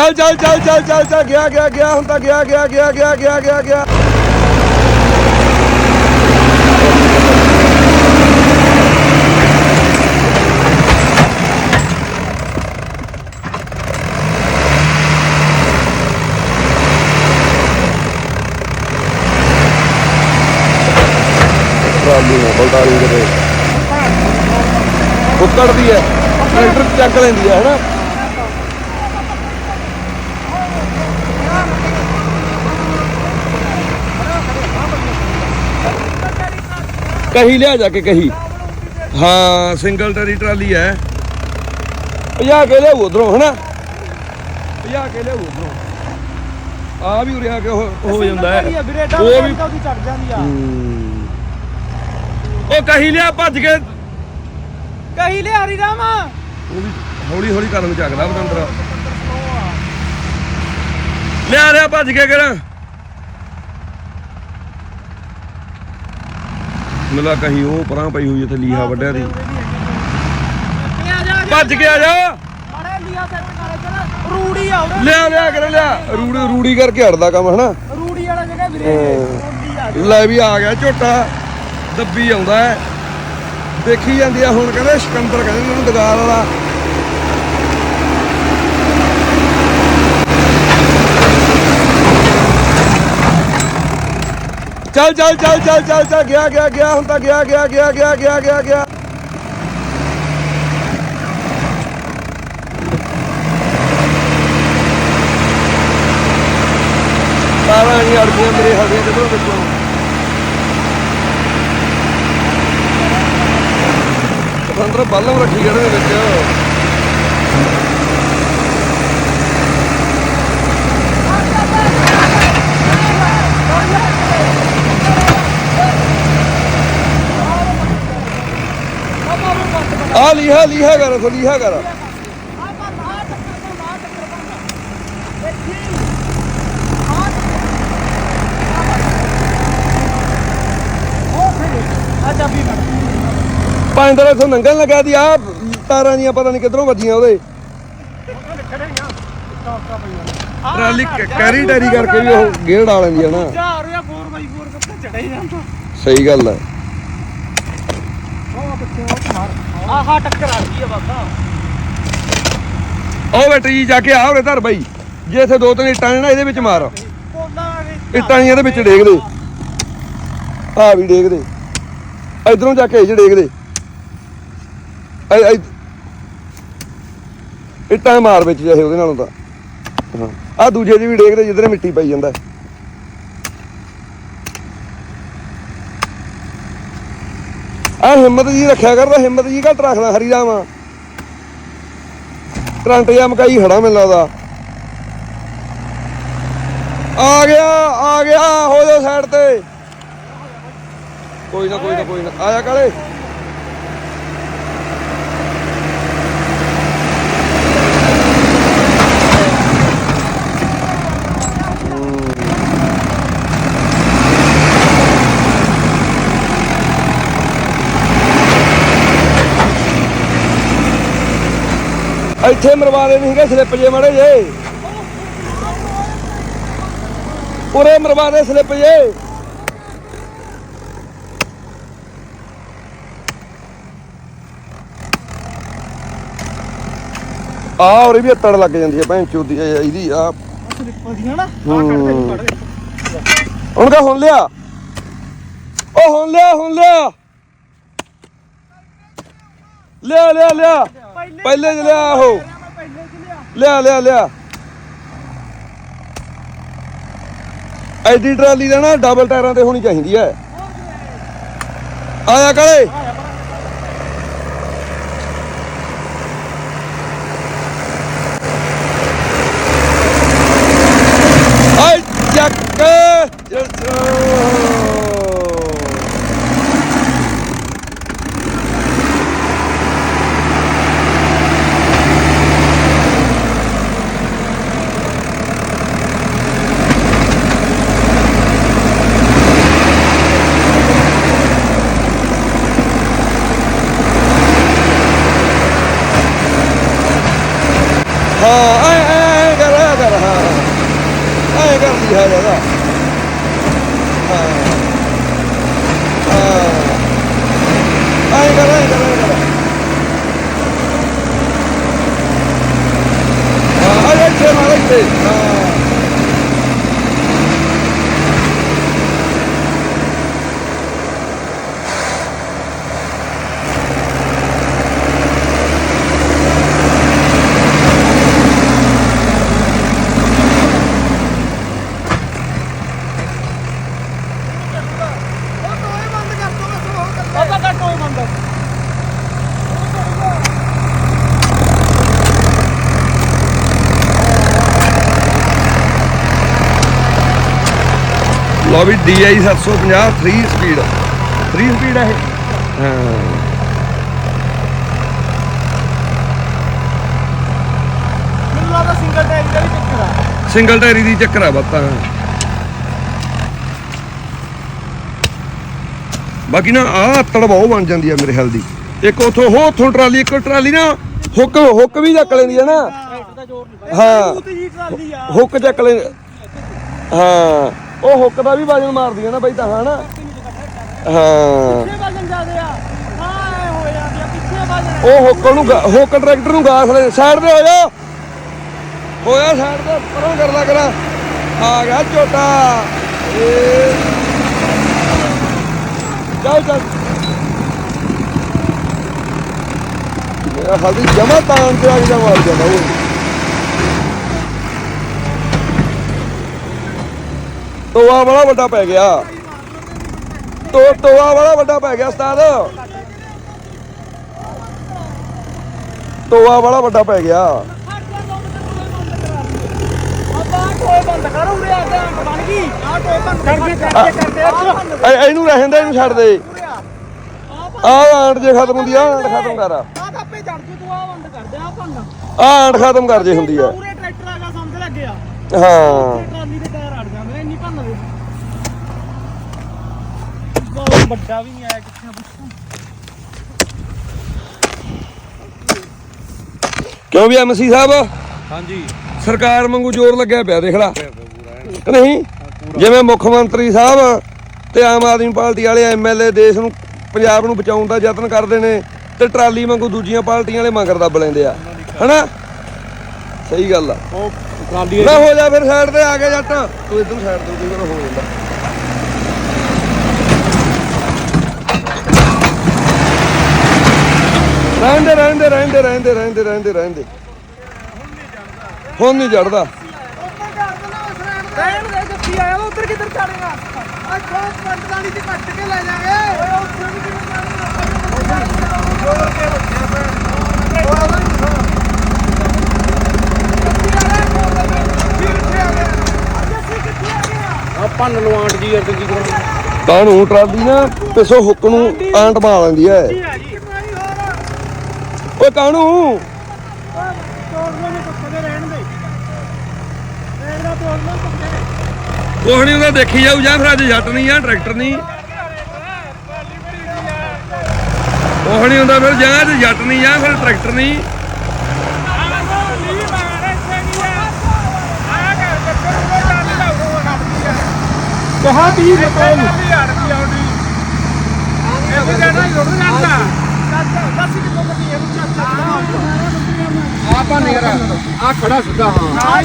ਚੱਲ ਚੱਲ ਚੱਲ ਚੱਲ ਚੱਲ ਚੱਲ ਗਿਆ ਗਿਆ ਗਿਆ ਹੁਣ ਤਾਂ ਗਿਆ ਗਿਆ ਗਿਆ ਗਿਆ ਗਿਆ ਗਿਆ ਗਿਆ। ਟਰਾਲੀ ਨੂੰ ਬਲਦਾਰੀ ਕਿਤੇ ਉੱਕੜਦੀ ਹੈ ਟਰੈਕਟਰ ਚੱਕ ਲੈਂਦੀ ਹੈ ਹਨਾ ਕਹੀ ਲਿਆ ਜਾ ਕੇ ਕਹੀ। ਹਾਂ ਸਿੰਗਲ ਟਰੀ ਟਰਾਲੀ ਹੈ। 50 ਕੇ ਲਿਆਉ ਉਧਰੋਂ ਹਨਾ? 50 ਕੇ ਲਿਆਉ ਉਧਰੋਂ। ਆ ਵੀ ਉਰੇ ਆ ਕੇ ਹੋ ਹੋ ਜਾਂਦਾ ਹੈ। ਉਹ ਵੀ- ਵੀ ਉਹਦੀ ਚੜ ਜਾਂਦੀ ਆ। ਹੂੰ। ਉਹ ਕਹੀ ਲਿਆ ਭੱਜ ਕੇ। ਕਹੀ ਲਿਆ ਹਰੀ ਰਾਮ ਉਹ ਵੀ ਹੌਲੀ ਹੌਲੀ ਕਰਨ ਚੱਕਦਾ ਬਤੰਦਰ ਲਿਆ ਲਿਆ ਭੱਜ ਕੇ ਕਰ ਮਿਲਾ ਕਹੀਂ ਉਹ ਪਰਾਂ ਪਈ ਹੋਈ ਇੱਥੇ ਲੀਹਾ ਵੱਡਿਆ ਦੀ ਭੱਜ ਕੇ ਆ ਜਾ ਮਾੜਾ ਲੀਆ ਸੈੱਟ ਕਰ ਚੱਲ ਰੂੜੀ ਆ ਉਹਦੇ ਲਿਆ ਲਿਆ ਕਰ ਲਿਆ। ਰੂੜੀ ਰੂੜੀ ਕਰਕੇ ਹਟਦਾ ਕੰਮ ਹਨਾ? ਰੂੜੀ ਵਾਲਾ ਜਗ੍ਹਾ ਵੀਰੇ ਲੈ ਵੀ ਆ ਗਿਆ ਝੋਟਾ ਦੱਬੀ ਆਉਂਦਾ ਹੈ। ਦੇਖੀ ਜਾਂਦੀ ਆ ਹੁਣ ਕਹਿੰਦੇ ਸਿਕੰਦਰ ਕਹਿੰਦੇ ਇਹਨੂੰ ਦਗਾਲ ਵਾਲਾ। ਚੱਲ ਚੱਲ ਚੱਲ ਚੱਲ ਚੱਲ ਚੱਲ, ਗਿਆ ਗਿਆ ਗਿਆ, ਹੁਣ ਤਾਂ ਗਿਆ ਗਿਆ ਗਿਆ ਗਿਆ ਗਿਆ ਗਿਆ ਗਿਆ। ਤਾਰਾਂ ਨਹੀਂ ਅੜਦੀਆਂ ਮੇਰੇ ਹੱਡੀਆਂ ਦੇ ਵਿੱਚੋਂ। ਅੰਦਰ ਬਾਲਮ ਰੱਖੀ ਗੜੇ ਦੇ ਵਿੱਚ। ਆ ਲੀਹਾ ਲੀਹਾ ਕਰ ਸੋ ਲੀਹਾ ਕਰ। ਪੰਜ ਦਿਨ ਇਥੋਂ ਨੰਗਲ ਲੱਗਾ ਦੀ ਆ ਤਾਰਾਂ ਦੀਆਂ ਪਤਾ ਨਹੀਂ ਕਿੱਧਰੋਂ ਵੱਜੀਆਂ ਉਹਦੇ। ਟਰਾਲੀ ਕੈਰੀ ਟੈਰੀ ਕਰਕੇ ਵੀ ਉਹ ਗੇੜ ਆ ਲੈਂਦੀ ਆ ਨਾ। ਚਾਰ ਜਾਂ 4x4 ਕਿੱਥੇ ਚੜੇ ਜਾਂਦਾ। ਸਹੀ ਗੱਲ ਹੈ ਆਹਾ ਟੱਕਰ ਆ ਗਈ ਆ ਬਾਬਾ। ਉਹ ਬੈਟਰੀ ਜਾ ਕੇ ਆ ਉਰੇ ਧਰ ਬਈ। ਜੇ ਇੱਥੇ ਦੋ ਤਿੰਨ ਇੱਟਾਂ ਨੇ ਨਾ ਇਹਦੇ ਵਿੱਚ ਮਾਰ। ਕੋਲਾ ਇੱਟਾਂ ਇਹਦੇ ਵਿੱਚ ਡੇਗ ਦੇ। ਆ ਵੀ ਡੇਗ ਦੇ। ਇਧਰੋਂ ਜਾ ਕੇ ਇਹ 'ਚ ਡੇਗ ਦੇ। ਐ ਐ ਇੱਟਾਂ ਮਾਰ ਵਿੱਚ ਜਿਹੇ ਉਹਦੇ ਨਾਲੋਂ ਤਾਂ। ਆ ਦੂਜੇ ਦੀ ਵੀ ਡੇਗ ਦੇ ਜਿੱਧਰੇ ਮਿੱਟੀ ਪਈ ਜਾਂਦਾ। ਆ ਹਿੰਮਤ ਜੀ ਰੱਖਿਆ ਕਰਦਾ ਹਿੰਮਤ ਜੀ ਘੱਟ ਰੱਖਦਾ ਹਰੀ ਰਾਮ ਕਰੰਟ ਜਾਂ ਮਕਾਈ ਖੜਾ ਮੈਨੂੰ ਲੱਗਦਾ। ਆ ਗਿਆ ਆ ਗਿਆ, ਹੋ ਜਾ ਸਾਈਡ ਤੇ। ਕੋਈ ਨਾ ਕੋਈ ਨਾ ਕੋਈ ਨਾ। ਆਇਆ ਕਾਲੇ। ਇੱਥੇ ਮਰਵਾ ਦੇ ਨਹੀਂ ਹੈਗੇ ਸਲਿੱਪ ਜੇ ਮੜੇ ਜੇ। ਉਰੇ ਮਰਵਾ ਦੇ ਸਲਿੱਪ ਜੇ। ਆ ਉਰੇ ਵੀ ਤੜ ਲੱਗ ਜਾਂਦੀ ਹੈ ਭੈਣ ਚੋਦੀ ਇਹਦੀ ਆ। ਸਲਿੱਪ ਦੀਆਂ ਨਾ ਆ ਕੱਢ ਦੇ ਕੱਢ ਦੇ ਹੁਣ ਕਾ ਹੁਣ ਲਿਆ। ਉਹ ਹੁਣ ਲਿਆ ਹੁਣ ਲਿਆ। ਲਿਆ ਲਿਆ ਲਿਆ। ਪਹਿਲੇ ਚ ਲਿਆ ਉਹ। ਲਿਆ ਲਿਆ ਲਿਆ। ਐਡੀ ਟਰਾਲੀ ਦਾ ਨਾ ਡਬਲ ਟਾਇਰਾਂ ਤੇ ਹੋਣੀ ਚਾਹੀਦੀ ਹੈ ਆਇਆ ਕਾਲੇ Good. ਲਓ ਵੀ DI 750 3 ਸਪੀਡ 3 ਸਪੀਡ ਹੈ ਇਹ। ਹਾਂ ਮੈਨੂੰ ਲੱਗਦਾ ਸਿੰਗਲ ਟਾਇਰ ਦਾ ਵੀ ਚੱਕਰ ਆ। ਸਿੰਗਲ ਟਾਇਰੀ ਦੀ ਚੱਕਰ ਆ ਬੱਤਾਂ ਬਾਕੀ ਨਾ ਆ ਬਹੁਤ ਬਣ ਜਾਂਦੀ ਆ ਮੇਰੇ ਖਿਆਲ ਦੀ। ਇੱਕ ਉਥੋਂ ਹੋ ਉਥੋਂ ਟਰਾਲੀ ਇੱਕ ਟਰਾਲੀ ਨਾ ਹੁੱਕ ਹੁੱਕ ਵੀ ਚੱਕ ਲੈਂਦੀ ਆ ਨਾ। ਹਾਂ। ਹੁੱਕ ਚੱਕ ਲੈ ਹਾਂ। ਉਹ ਹੁੱਕ ਦਾ ਵੀ ਵਜਨ ਮਾਰਦੀ ਆ ਨਾ ਬਈ ਤਾਂ ਹਨਾ? ਹਾਂ। ਪਿੱਛੇ ਵਜਨ ਜ਼ਿਆਦੇ ਆ। ਹਾਂ ਐ ਹੋ ਜਾਂਦੀ ਆ ਪਿੱਛੇ ਵਜਨ ਉਹ ਹੁੱਕ ਨੂੰ ਗਾ- ਹੁੱਕ ਟਰੈਕਟਰ ਨੂੰ ਗਾਸ ਲੈ ਸਾਈਡ ਤੇ ਹੋ ਜਾ। ਹੋਇਆ ਸਾਈਡ ਤੇ ਪਰੋਂ ਕਰ ਲਾ ਕਰਾ। ਆ ਗਿਆ ਝੋਟਾ। ਏ। ਚੱਲ ਚੱਲ। ਮੇਰਾ ਹਾਲੀ ਜਮਾ ਤਾਂ ਤੇ ਆ ਗਿਆ ਮਾਰ ਜਾਂਦਾ ਉਹ ਤੋਆ ਬੜਾ ਵੱਡਾ ਪੈ ਗਿਆ। ਤੋ ਤੋਆ ਬੜਾ ਵੱਡਾ ਪੈ ਗਿਆ ਉਸਤਾਦ। ਤੋਆ ਬੜਾ ਵੱਡਾ ਪੈ ਗਿਆ। ਐ ਇਹਨੂੰ ਰਹਿਣ ਦੇ ਇਹਨੂੰ ਛੱਡ ਦੇ। ਆਹ ਆਂਟ ਜੇ ਖਤਮ ਹੁੰਦੀ ਆ ਆਂਟ ਖਤਮ ਕਰ। ਆ ਆਪੇ ਚੜ ਜੂ ਤੂੰ ਆ ਬੰਦ ਕਰਦੇ ਆ ਭੰਨ। ਆਂਟ ਖਤਮ ਕਰ ਜੇ ਹੁੰਦੀ ਆ। ਪੂਰੇ ਟਰੈਕਟਰ ਆ ਗਿਆ ਸਮਝ ਲੱਗਿਆ ਹਾਂ ਟਰਾਲੀ ਦੇ ਟਾਇਰ ਅੜ ਜਾਂਦੇ ਇੰਨੀ ਭੰਨ ਦੇ ਬਹੁਤ ਵੱਡਾ ਵੀ ਨਹੀਂ ਆਇਆ ਕਿੱਥੇ ਪੁੱਛਾਂ। ਕਿਉਂ ਵੀ ਐਮਸੀ ਸਾਹਿਬ? ਹਾਂਜੀ। ਸਰਕਾਰ ਵਾਂਗੂ ਜ਼ੋਰ ਲੱਗਿਆ ਪਿਆ ਦੇਖ ਲਾ। ਨਹੀਂ? ਜਿਵੇਂ ਮੁੱਖ ਮੰਤਰੀ ਸਾਹਿਬ ਤੇ ਆਮ ਆਦਮੀ ਪਾਰਟੀ ਵਾਲੇ ਐਮਐਲਏ ਦੇਸ਼ ਨੂੰ ਪੰਜਾਬ ਨੂੰ ਬਚਾਉਣ ਦਾ ਯਤਨ ਕਰਦੇ ਨੇ ਤੇ ਟਰਾਲੀ ਵਾਂਗੂ ਦੂਜੀਆਂ ਪਾਰਟੀਆਂ ਵਾਲੇ ਮਗਰ ਦੱਬ ਲੈਂਦੇ ਆ। ਹਨਾ? ਸਹੀ ਗੱਲ ਆ। ਉਹ ਟਰਾਲੀ ਨਾ ਹੋ ਜਾ ਫਿਰ ਸਾਈਡ ਤੇ ਆ ਕੇ ਜੱਟ। ਤੂੰ ਇਧਰ ਸਾਈਡ ਤੇ ਹੋ ਜਾਂਦਾ। ਰਹਿੰਦੇ ਰਹਿੰਦੇ ਰਹਿੰਦੇ ਰਹਿੰਦੇ ਰਹਿੰਦੇ ਰਹਿੰਦੇ ਰਹਿੰਦੇ। ਹੁਣ ਨਹੀਂ ਚੜਦਾ ਰਹਿਣ ਦੇ। ਜੱਫੀ ਆਇਆ ਵਾ, ਉੱਧਰ ਕਿੱਧਰ ਚੜੇਗਾ ਅੱਛਾ ਪੰਡਤਾਨੀ ਚ ਕੱਟ ਕੇ ਲੈ ਜਾਗੇ। ਓਏ ਉੱਥੇ ਵੀ ਕਿਵੇਂ ਆ ਭੰਨ ਲਵਾਂਟ ਜੀ ਚੰਗੀ ਤਰ੍ਹਾਂ ਕਾਹਨੂੰ ਟਰਾਲੀ ਨਾ ਪਿੱਛੋਂ ਹੁੱਕ ਨੂੰ ਆਂਟ ਪਾ ਲੈਂਦੀ ਐ ਓਏ ਕਾਹਨੂੰ ਕੋਹ ਨਹੀਂ ਉਹਦਾ ਦੇਖੀ ਜਾਊ ਜਾਂ ਫਿਰ ਅੱਜ ਜੱਟ ਨਹੀਂ ਆ ਟਰੈਕਟਰ ਨਹੀਂ। ਕੋਹ ਨਹੀਂ ਹੁੰਦਾ ਫਿਰ ਜਾਂ ਅੱਜ ਜੱਟ ਨਹੀਂ ਜਾਂ ਫਿਰ ਟਰੈਕਟਰ ਨਹੀਂ। ਕਹਾ ਵੀ ਆ ਭੰਨ ਯਾਰ ਆ ਖੜਾ ਸਿੱਧਾ ਹਾਂ।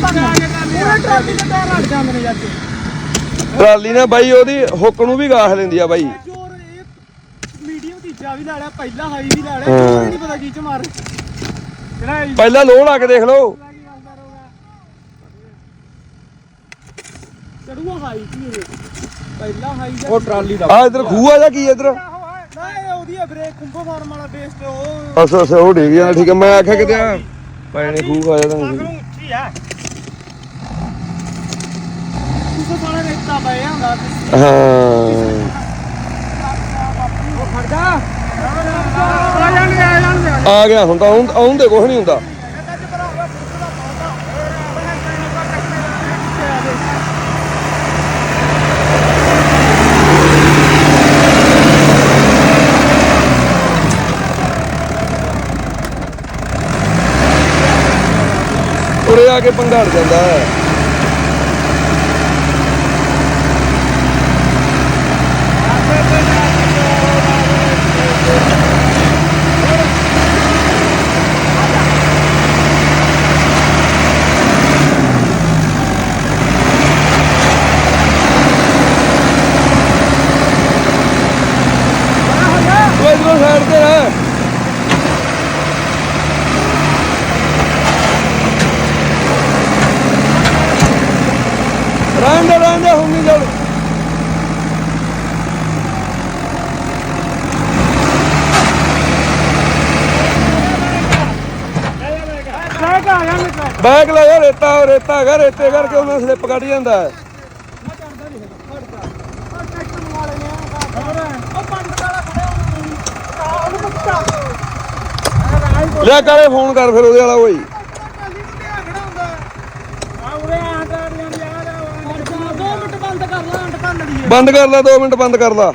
ਟਰਾਲੀ ਨੇ ਬਾਈ ਉਹਦੀ ਹੁੱਕ ਨੂੰ ਵੀ ਗਾਹ ਲੈਂਦੀ ਆ ਬਾਈ। ਮੀਡੀਅਮ ਤੀਜਾ ਵੀ ਲਾ ਲਿਆ ਪਹਿਲਾ ਹਾਈ ਵੀ ਲਾ ਲਿਆ ਨਹੀਂ ਪਤਾ ਕੀ ਚ ਮਾਰ ਕਿਹੜਾ ਇਹ ਪਹਿਲਾਂ ਲੋਹ ਲਾ ਕੇ ਦੇਖ ਲਓ। ਚੜੂਆ ਹਾਈ ਕੀ ਇਹ। ਪਹਿਲਾ ਹਾਈ ਦਾ ਉਹ ਟਰਾਲੀ ਦਾ। ਆ ਇਧਰ ਖੂਹ ਆ ਜਾਂ ਕੀ ਇਧਰ? ਨਾ ਇਹ ਉਹਦੀ ਆ ਬ੍ਰੇਕ ਕੁੰਭੋ ਫਾਰਮ ਵਾਲਾ ਬੇਸ ਤੇ ਉਹ ਅੱਛਾ ਅੱਛਾ ਉਹ ਡਿੱਗ ਜਾਣਾ ਠੀਕ ਹੈ ਮੈਂ ਆਖਿਆ ਕਿਤੇ ਆ ਪੈਣੇ ਖੂਹ ਆ ਜਾਂਦਾ ਉੱਚੀ ਆ। ਕੁੰਭੋ ਵਾਲਾ ਰੇਤਾ ਪਿਆ ਹੁੰਦਾ ਹਾਂ। ਉਹ ਖੜ ਜਾ। ਆ ਗਿਆ ਹੁਣ ਤਾਂ ਆਉਂ ਆਉਂ ਦੇ ਕੁਛ ਨਹੀਂ ਹੁੰਦਾ। ਆ ਕੇ ਪੰਘਾੜ ਜਾਂਦਾ ਹੈ। ਬੈਗ ਲੈ ਯਾਰ ਰੇਤਾ ਰੇਤਾ ਹੈਗਾ ਰੇਤੇ ਕਰਕੇ ਉਹਨਾਂ ਸਲਿੱਪ ਕੱਢ ਜਾਂਦਾ। ਹੈ ਲੈ ਕਰੇ ਫੋਨ ਕਰ ਫਿਰ ਉਹਦੇ ਵਾਲਾ ਕੋਈ ਬੰਦ ਕਰ ਲੈ 2 ਮਿੰਟ ਬੰਦ ਕਰ ਲੈ।